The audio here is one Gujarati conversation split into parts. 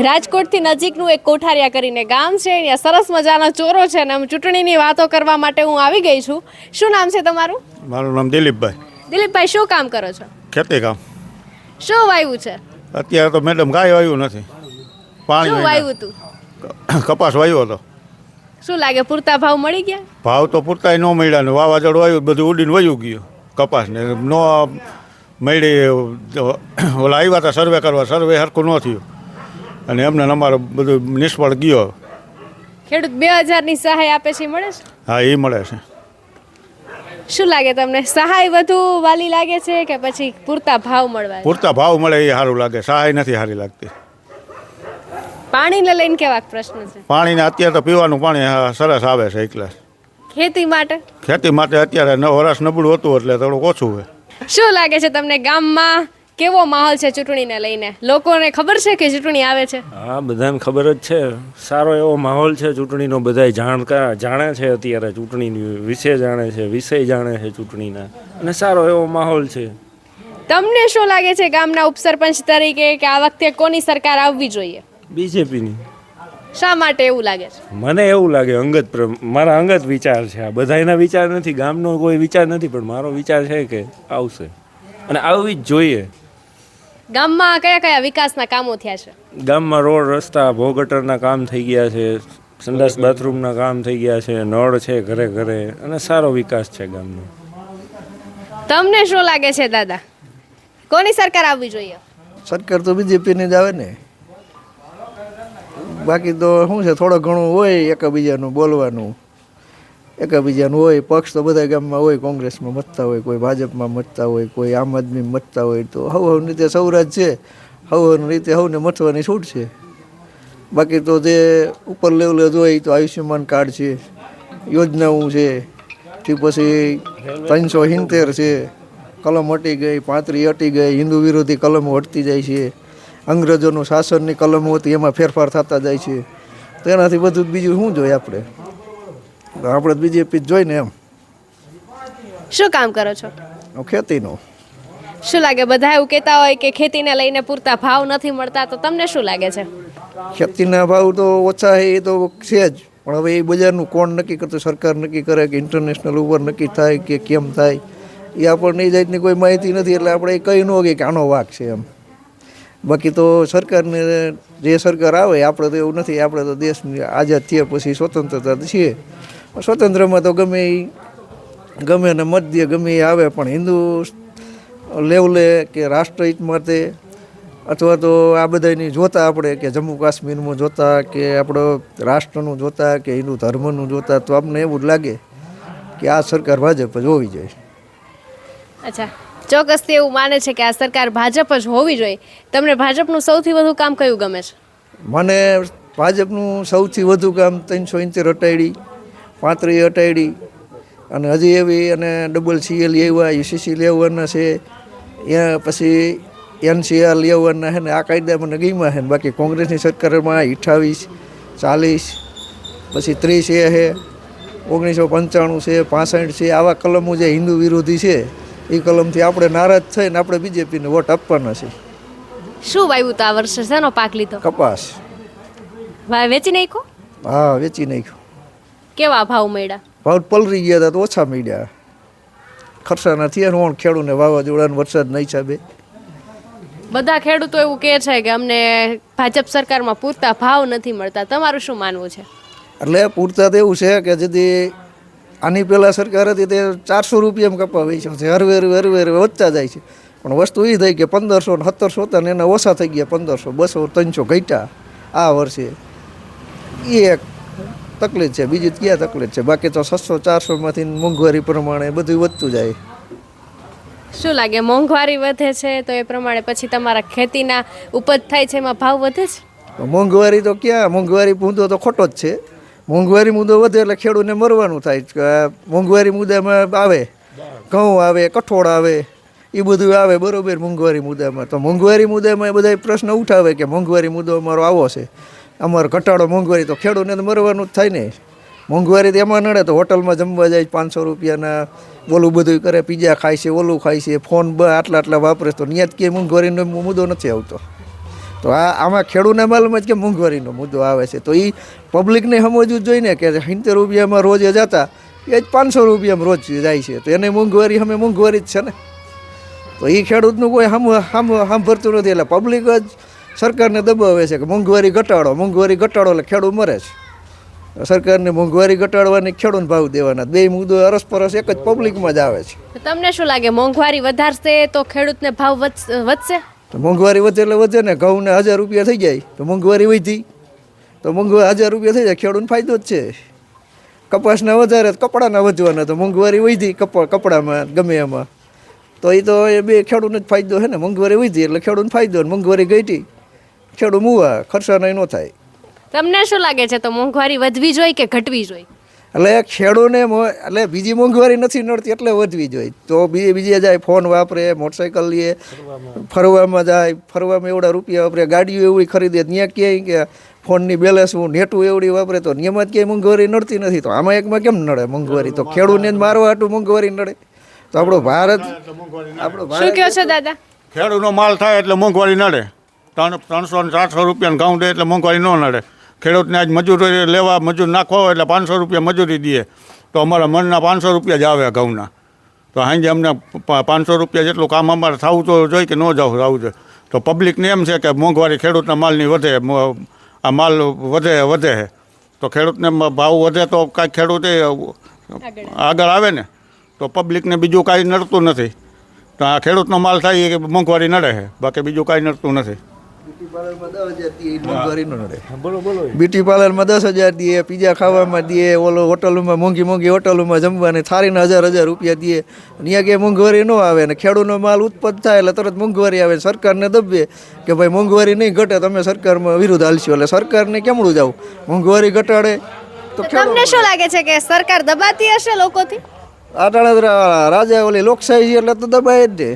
રાજકોટથી નજીકનું એક કોઠારિયા કરીને ગામ છે. અહીંયા સરસ મજાનો ચોરો છે અને ચૂંટણીની વાતો કરવા માટે હું આવી ગઈ છું. શું નામ છે તમારું? મારું નામ દિલીપભાઈ. દિલીપભાઈ શું કામ કરો છો? ખેતી કામ. શું વાવ્યું છે? અત્યારે તો મેડમ ગાય વાવ્યું નથી. પાણી વાવ્યું હતું કપાસ વાવ્યો હતો શું લાગે પૂરતા ભાવ મળી ગયા? ભાવ તો પૂરતાય ન મળ્યા ને વાવાઝોડું આવ્યું બધું ઉડીને વયું ગયું કપાસને. ન મળી ઓલા આવ્યા હતા સર્વે કરવા સર્વે સરખું ન થયું. અને એમને અમારો બધું નિષ્ફળ ગયો. ખેડૂત બે હજારની સહાય આપે છે મળે છે? હા એ મળે છે. શું લાગે તમને? સહાય વધુ વાલી લાગે છે કે પછી પૂરતા ભાવ મળવા? પૂરતા ભાવ મળે એ સારું લાગે. સહાય નથી સારી લાગતી. પાણીને લઈને કેવા પ્રશ્ન છે? પાણીને અત્યારે તો પીવાનું પાણી સરસ આવે છે એકલા. ખેતી માટે? ખેતી માટે અત્યારે નવ વર્ષ નબળું હતું એટલે થોડુંક ઓછું હોય. શું લાગે છે તમને ગામમાં કેવો માહોલ છે ચૂંટણીને લઈને? લોકોને ખબર છે કે ચૂંટણી આવે છે? હા બધાને ખબર જ છે. સારો એવો માહોલ છે ચૂંટણીનો બધાય જાણકાર જાણે છે અત્યારે ચૂંટણીની વિશે જાણે છે વિષય જાણે છે ચૂંટણીના. અને સારો એવો માહોલ છે. તમને શું લાગે છે ગામના ઉપસરપંચ તરીકે કે આ વખતે કોની સરકાર આવવી જોઈએ? બીજેપીની. શા માટે એવું લાગે છે? મને એવું લાગે અંગત મારા અંગત વિચાર છે. આ બધાયના વિચાર નથી ગામનો કોઈ વિચાર નથી પણ મારો વિચાર છે કે આવશે. અને આવવી જ જોઈએ. ગામમાં કયા કયા વિકાસના કામો થયા છે? ગામમાં રોડ રસ્તા ભોગટરના કામ થઈ ગયા છે સંડાસ બાથરૂમના કામ થઈ ગયા છે નળ છે ઘરે ઘરે અને સારો વિકાસ છે ગામનો. તમને શું લાગે છે દાદા? કોની સરકાર આવવી જોઈએ? સરકાર તો બીજેપીની જ આવે ને. બાકી તો શું છે થોડો ઘણું હોય એકબીજાનું બોલવાનું. એકબીજાનું હોય, પક્ષ તો બધા ગામમાં હોય, કોંગ્રેસમાં મતતા હોય, કોઈ ભાજપમાં મતતા હોય, કોઈ આમ આદમી મતતા હોય, તો હવ હવ રીતે સૌરાજ છે. હવ હવ રીતે હવને મથવાની છૂટ છે. બાકી તો જે ઉપર લેવલે જોઈએ તો આયુષ્યમાન કાર્ડ છે, યોજનાઓ છે તે પછી ત્રણસો સિત્તેર છે, કલમ હટી ગઈ, પાંત્રી હટી ગઈ, હિન્દુ વિરોધી કલમો હટતી જાય છે, અંગ્રેજોનું શાસનની કલમો હતી, એમાં ફેરફાર થતા જાય છે. તેનાથી બધું બીજું શું જોઈએ આપણે? આપણે બીજેપી જોઈને એમ. શું કામ કરો છો? ખેતીનું. શું લાગે બધા એવું કહેતા હોય કે ખેતીને લઈને પૂરતા ભાવ નથી મળતા તો તમને શું લાગે છે? ખેતીના ભાવ તો ઓછા એ તો છે જ. પણ હવે એ બજારનું કોણ નક્કી કરતું? સરકાર નક્કી કરે કે ઇન્ટરનેશનલ ઉપર નક્કી થાય કે કેમ થાય? એ આપણને એ જાતની કોઈ માહિતી નથી એટલે આપણે કહી ન કે આનો વાક છે એમ. બાકી તો સરકારને જે સરકાર આવે આપણે તો એવું નથી. આપણે તો દેશની આઝાદ થયા પછી સ્વતંત્રતા છીએ સ્વતંત્રમાં તો ગમે એ ગમે ને મત દે ગમે એ આવે પણ હિન્દુ લેવલે કે રાષ્ટ્રહિત માટે અથવા તો આ બધાની જોતા આપણે કે જમ્મુ કાશ્મીરમાં જોતા કે આપણો રાષ્ટ્રનું જોતા કે હિન્દુ ધર્મનું જોતા તો આપણને એવું જ લાગે કે આ સરકાર ભાજપ જ હોવી જોઈએ. અચ્છા. ચોક્કસથી એવું માને છે કે આ સરકાર ભાજપ જ હોવી જોઈએ. તમને ભાજપનું સૌથી વધુ કામ કયું ગમે છે? મને ભાજપનું સૌથી વધુ કામ ત્રણસો ઇંચર હટાડી પાંત્રીસ અટાડી અને હજી એવી અને ડબલ સીએલ એવા યુસીસી લેવાના છે. એ પછી એનસીઆર લેવાના છે ને આ કાયદા મને ગમ્યા છે ને. બાકી કોંગ્રેસની સરકારમાં અઠ્ઠાવીસ ચાલીસ પછી ત્રીસ એ છે ઓગણીસો પંચાણું છે પાસઠ છે. આવા કલમો જે હિન્દુ વિરોધી છે એ કલમથી આપણે નારાજ થઈને આપણે બીજેપીને વોટ આપવાના છે. શું વાયુ તો આ વર્ષે? શેનો પાક લીધો? કપાસ. વેચી નાખ્યો? હા વેચી નાખ્યું. કેવા ભાવ મળ્યા? ભાવ પલરી ગયા હતા તો ઓછા મળ્યા. ખર્ચાના થયા ઓણ ખેડૂને વાવાઝોડાને છે બે. બધા ખેડૂતો એવું કહે છે કે અમને ભાજપ સરકારમાં પૂરતા ભાવ નથી મળતા. તમારું શું માનવું છે? એટલે પૂરતા તો એવું છે કે જેથી આની પહેલાં સરકાર હતી તે ચારસો રૂપિયામાં કપા વેચ્યો છે. હરવે હરવે હરવે હરવે વધતા જાય છે. પણ વસ્તુ એ થઈ કે પંદરસો ને સત્તરસો હતા ને એના ઓછા થઈ ગયા પંદરસો બસો ત્રણસો ઘટ્યા આ વર્ષે. એ એક તકલીફ છે બીજી ક્યાં તકલીફ છે? બાકી તો છસો ચારસોમાંથી મોંઘવારી પ્રમાણે બધું વધતું જાય. શું લાગે મોંઘવારી વધે છે? તો એ પ્રમાણે પછી તમારા ખેતીના ઉપજ થાય છે એમાં ભાવ વધે છે? મોંઘવારી તો ક્યાં? મોંઘવારી મુદ્દો તો ખોટો જ છે. મોંઘવારી મુદ્દો વધે એટલે ખેડૂતને મરવાનું થાય કે મોંઘવારી મુદ્દામાં આવે ઘઉં આવે કઠોળ આવે એ બધું આવે બરોબર મોંઘવારી મુદ્દામાં. તો મોંઘવારી મુદ્દામાં એ બધા પ્રશ્ન ઉઠાવે કે મોંઘવારી મુદ્દો અમારો આવો છે. અમારો ઘટાડો મોંઘવારી તો ખેડૂતને તો મરવાનું જ થાય ને. મોંઘવારી તો એમાં નડે તો હોટલમાં જમવા જાય, પાંચસો રૂપિયાના ઓલું બધું કરે, પીઝા ખાય છે, ઓલું ખાય છે, ફોન બ આટલા આટલા વાપરે તો નિયત કે મોંઘવારીનો મુદ્દો નથી આવતો. તો આ આમાં ખેડૂતના માલમાં જ કે મોંઘવારીનો મુદ્દો આવે છે? તો એ પબ્લિકને સમજવું જ ને કે સિત્તેર રૂપિયામાં રોજ જતા એ જ પાંચસો રૂપિયામાં રોજ જાય છે. તો એને મોંઘવારી અમે મોંઘવારી જ છે ને. તો એ ખેડૂતનું કોઈ સાંભળતું નથી. એટલે પબ્લિક જ સરકારને દબાવે છે કે મોંઘવારી ઘટાડો મોંઘવારી ઘટાડો એટલે ખેડૂત મરે છે. સરકારને મોંઘવારી ઘટાડવાની ખેડૂત ભાવ દેવાના. બે મુદ્દો અરસપરસ એક જ પબ્લિકમાં જ આવે છે. તમને શું લાગે મોંઘવારી વધારશે તો ખેડૂતને ભાવ વધશે- તો મોંઘવારી વધે એટલે વધે ને ઘઉંને હજાર રૂપિયા થઈ જાય તો મોંઘવારી વધી. તો મોંઘવારી હજાર રૂપિયા થઈ જાય ખેડૂતને ફાયદો જ છે. કપાસના વધારે કપડાના વધવાના તો મોંઘવારી વધી કપા કપડામાં ગમે એમાં. તો એ તો એ બે ખેડૂતને જ ફાયદો છે ને મોંઘવારી વધી એટલે ખેડૂતને ફાયદો ને મોંઘવારી ઘટી. ખેડૂત ખર્ચા નહીં ન થાય. તમને શું લાગે છે તો મોંઘવારી વધવી જોઈએ કે ઘટવી જોઈએ? એટલે ખેડૂને એટલે બીજી મોંઘવારી નથી નડતી એટલે વધવી જોઈએ. તો બીજે બીજે જાય ફોન વાપરે મોટરસાઇકલ લે ફરવામાં જાય ફરવામાં એવડા રૂપિયા વાપરે ગાડીઓ એવડી ખરીદે ત્યાં ક્યાંય કે ફોનની બેલેન્સ હું નેટું એવડી વાપરે તો નિયમત ક્યાંય મોંઘવારી નડતી નથી. તો આમાં એકમાં કેમ નડે મોંઘવારી? તો ખેડૂને જ મારવા હાટું મોંઘવારી નડે. તો આપણો ભારત આપણો શું કહો છો દાદા? ખેડૂનો માલ થાય એટલે મોંઘવારી નડે. ત્રણ ત્રણસો ને ચારસો રૂપિયાનું ઘઉં દે એટલે મોંઘવારી ન નડે. ખેડૂતને આજ મજૂરી લેવા મજૂર નાખવા હોય એટલે પાંચસો રૂપિયા મજૂરી દઈએ. તો અમારા મનના પાંચસો રૂપિયા જ આવે ઘઉંના. તો સાંજે અમને પા- પાંચસો રૂપિયા જેટલું કામ અમારે થવું તો જોઈએ કે ન જવું થવું જોઈએ. તો પબ્લિકને એમ છે કે મોંઘવારી ખેડૂતના માલની વધે આ માલ વધે વધે છે તો ખેડૂતને ભાવ વધે તો કાંઈક ખેડૂતે આગળ આવે. ને. તો પબ્લિકને બીજું કાંઈ નડતું નથી. તો આ ખેડૂતનો માલ થાય એ મોંઘવારી નડે છે બાકી બીજું કાંઈ નડતું નથી. બ્યુટી પાર્લરમાં દસ હજાર દે પીઝા ખાવામાં દે ઓલો હોટલોમાં મોંઘી મોંઘી હોટલોમાં જમવાની થાળીના હજાર હજાર રૂપિયા દે. ત્યાં કે મોંઘવારી ન આવે ને ખેડૂતનો માલ ઉત્પન્ન થાય એટલે તરત મોંઘવારી આવે સરકારને દબે કે ભાઈ મોંઘવારી નહીં ઘટે તમે સરકારમાં વિરુદ્ધ હાલશો એટલે સરકારને કેમડું જાવ? મોંઘવારી ઘટાડે તો તો તમને શું લાગે છે કે સરકાર દબાતી હશે લોકોથી? આટાણા રાજા ઓલી લોકશાહી છે એટલે તો દબાય જ દે.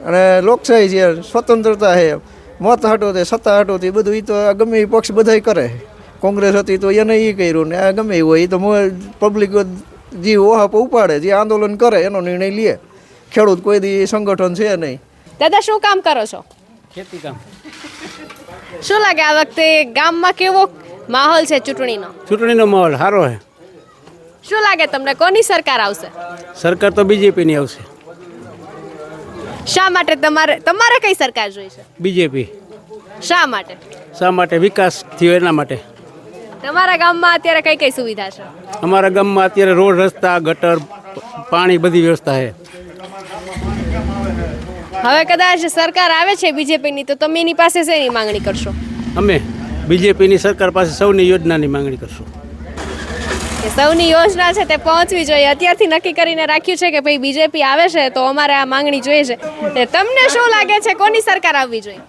અને લોકશાહી છે સ્વતંત્રતા છે. મત હાટો તે સત્તા હાટો તે બધું એ તો આ ગમે એ પક્ષ બધાય કરે. કોંગ્રેસ હતી તો એને એ કર્યું ને આ ગમે એ હોય એ તો પબ્લિક જે ઓહાપ ઉપાડે જે આંદોલન કરે એનો નિર્ણય લે. ખેડૂત કોઈ દી સંગઠન છે નહીં. દાદા શું કામ કરો છો? ખેતી કામ. શું લાગે આ વખતે ગામમાં કેવો માહોલ છે ચૂંટણીનો? ચૂંટણીનો માહોલ સારો છે. શું લાગે તમને? કોની સરકાર આવશે? સરકાર તો બીજેપીની આવશે. શા માટે તમારે તમારે કઈ સરકાર જોઈ છે? બીજેપી. શા માટે? શા માટે? વિકાસ થયો એના માટે. તમારા ગામમાં અત્યારે કઈ કઈ સુવિધા છે? અમારા ગામમાં અત્યારે રોડ રસ્તા ગટર પાણી બધી વ્યવસ્થા છે. હવે કદાચ સરકાર આવે છે બીજેપીની તો તમે એની પાસે શેની માંગણી કરશો? અમે બીજેપીની સરકાર પાસે સૌની યોજનાની માંગણી કરશું. કે સૌની યોજના છે તે પહોંચવી જોઈએ. અત્યારથી નક્કી કરીને રાખ્યું છે કે ભાઈ બીજેપી આવે છે તો અમારે આ માંગણી જોઈએ છે. તે તમને શું લાગે છે? કોની સરકાર આવવી જોઈએ?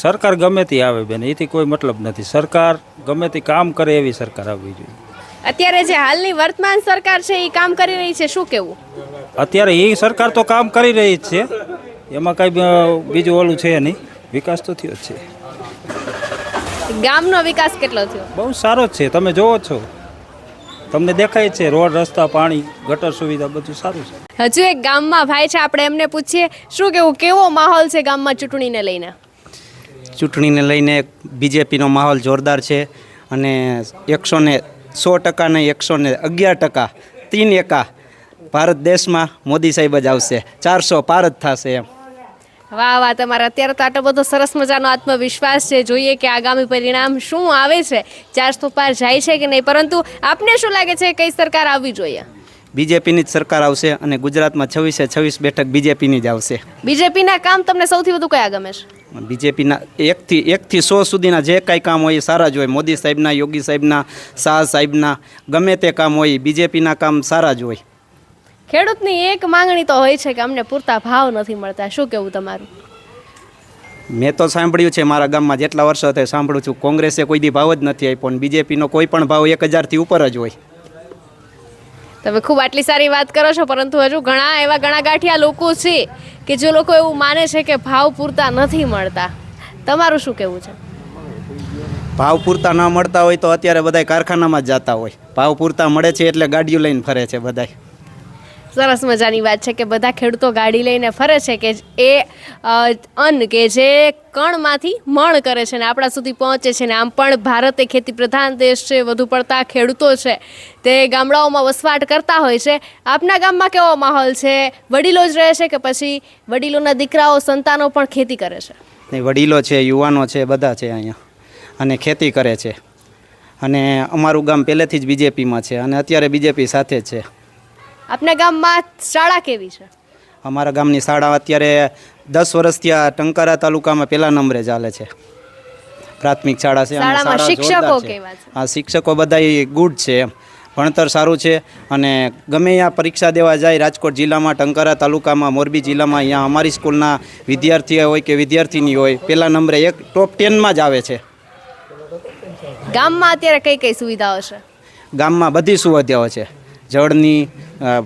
સરકાર ગમે તે આવે બેન એથી કોઈ મતલબ નથી. સરકાર ગમે તે કામ કરે એવી સરકાર આવવી જોઈએ. અત્યારે જે હાલની વર્તમાન સરકાર છે એ કામ કરી રહી છે શું કેવું? અત્યારે એ સરકાર તો કામ કરી રહી જ છે. એમાં કાંઈ બીજું ઓલું છે નહીં. વિકાસ તો થયો જ છે. ગામનો વિકાસ કેટલો થયો? બહુ સારો છે. તમે જોવો છો. તમને દેખાય છે રોડ રસ્તા પાણી ગટર સુવિધા બધું સારું છે. હજુ એક ગામમાં ભાઈ છે આપણે એમને પૂછીએ શું કેવું કેવો માહોલ છે ગામમાં ચૂંટણીને લઈને? ચૂંટણીને લઈને બીજેપીનો માહોલ જોરદાર છે અને એકસો ને સો ટકા નહીં એકસો ને અગિયાર ટકા તીન એકા ભારત દેશમાં મોદી સાહેબ જ આવશે. ચારસો પાર જ થશે એમ. વાહ વાહ તમારા અત્યારે તો આટલો બધો સરસ મજાનો આત્મવિશ્વાસ છે. જોઈએ કે આગામી પરિણામ શું આવે છે. ચારસો પાર જાય છે કે નહીં પરંતુ આપને શું લાગે છે કઈ સરકાર આવવી જોઈએ? બીજેપીની જ સરકાર આવશે અને ગુજરાતમાં છવ્વીસે છવ્વીસ બેઠક બીજેપીની જ આવશે. બીજેપીના કામ તમને સૌથી વધુ કયા ગમે છે? બીજેપીના એકથી એકથી સો સુધીના જે કાંઈ કામ હોય એ સારા જ હોય. મોદી સાહેબના યોગી સાહેબના શાહ સાહેબના ગમે તે કામ હોય બીજેપીના કામ સારા જ હોય. ખેડૂતની એક માંગણી તો હોય છે કે અમને પૂરતા ભાવ નથી મળતા. શું કેવું તમારું? મેં તો સાંભળ્યું છે મારા ગામમાં જેટલા વર્ષો થાય સાંભળું છું કોંગ્રેસે કોઈ દી ભાવ જ નથી આપ્યો અને બીજેપીનો કોઈ પણ ભાવ એક હજારથી ઉપર જ હોય. તમે ખૂબ આટલી સારી વાત કરો છો પરંતુ હજુ ઘણા એવા ઘણા ગાંઠિયા લોકો છે કે જે લોકો એવું માને છે કે ભાવ પૂરતા નથી મળતા. તમારું શું કહેવું છે? ભાવ પૂરતા ન મળતા હોય તો અત્યારે બધાય કારખાનામાં જ જતા હોય. ભાવ પૂરતા મળે છે એટલે ગાડીઓ લઈને ફરે છે બધાય. સરસ મજાની વાત છે કે બધા ખેડૂતો ગાડી લઈને ફરે છે કે એ અન્ન કે જે કણમાંથી મણ કરે છે ને આપણા સુધી પહોંચે છે ને આમ પણ ભારત એ ખેતી પ્રધાન દેશ છે, વધુ પડતા ખેડૂતો છે, તે ગામડાઓમાં વસવાટ કરતા હોય છે. આપના ગામમાં કેવો માહોલ છે? વડીલો જ રહે છે કે પછી વડીલોના દીકરાઓ, સંતાનો પણ ખેતી કરે છે? ને વડીલો છે, યુવાનો છે, બધા છે અહીંયા અને ખેતી કરે છે. અને અમારું ગામ પહેલેથી જ બીજેપીમાં છે અને અત્યારે બીજેપી સાથે જ છે. આપના ગામમાં શાળા કેવી છે? અમારા ગામની શાળા અત્યારે દસ વર્ષથી આ ટંકારા તાલુકામાં પહેલા નંબરે ચાલે છે. પ્રાથમિક શાળા છે અને શાળામાં શિક્ષકો જોરદાર છે. કેવા છે? હા શિક્ષકો બધા ગુડ છે એમ ભણતર સારું છે અને ગમે ત્યાં પરીક્ષા દેવા જાય રાજકોટ જિલ્લામાં ટંકારા તાલુકામાં મોરબી જિલ્લામાં અહીંયા અમારી સ્કૂલના વિદ્યાર્થીઓ હોય કે વિદ્યાર્થીની હોય પહેલા નંબરે એક ટોપ ટેનમાં જ આવે છે. ગામમાં અત્યારે કઈ કઈ સુવિધાઓ છે? ગામમાં બધી સુવિધાઓ છે. જળની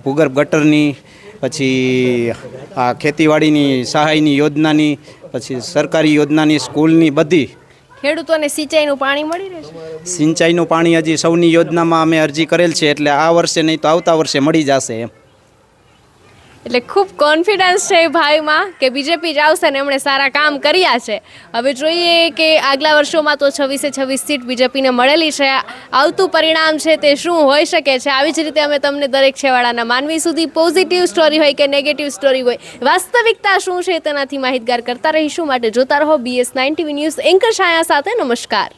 ભૂગર્ભ ગટરની પછી આ ખેતીવાડીની સહાયની યોજનાની પછી સરકારી યોજનાની સ્કૂલની બધી ખેડૂતોને સિંચાઈનું પાણી મળી રહેશે? સિંચાઈનું પાણી હજી સૌની યોજનામાં અમે અરજી કરેલ છે એટલે આ વર્ષે નહીં તો આવતા વર્ષે મળી જશે એમ. એટલે ખૂબ કોન્ફિડન્સ છે ભાઈમાં કે બીજેપી જ આવશે ને એમણે સારા કામ કર્યા છે. હવે જોઈએ કે આગલા વર્ષોમાં તો છવ્વીસે છવ્વીસ સીટ બીજેપીને મળેલી છે. આવતું પરિણામ છે તે શું હોઈ શકે છે? આવી જ રીતે અમે તમને દરેક છેવાડાના માનવી સુધી પોઝિટિવ સ્ટોરી હોય કે નેગેટિવ સ્ટોરી હોય, વાસ્તવિકતા શું છે તેનાથી માહિતગાર કરતા રહીશું. માટે જોતા રહો BS nine TV news anchor Chhaya સાથે. નમસ્કાર.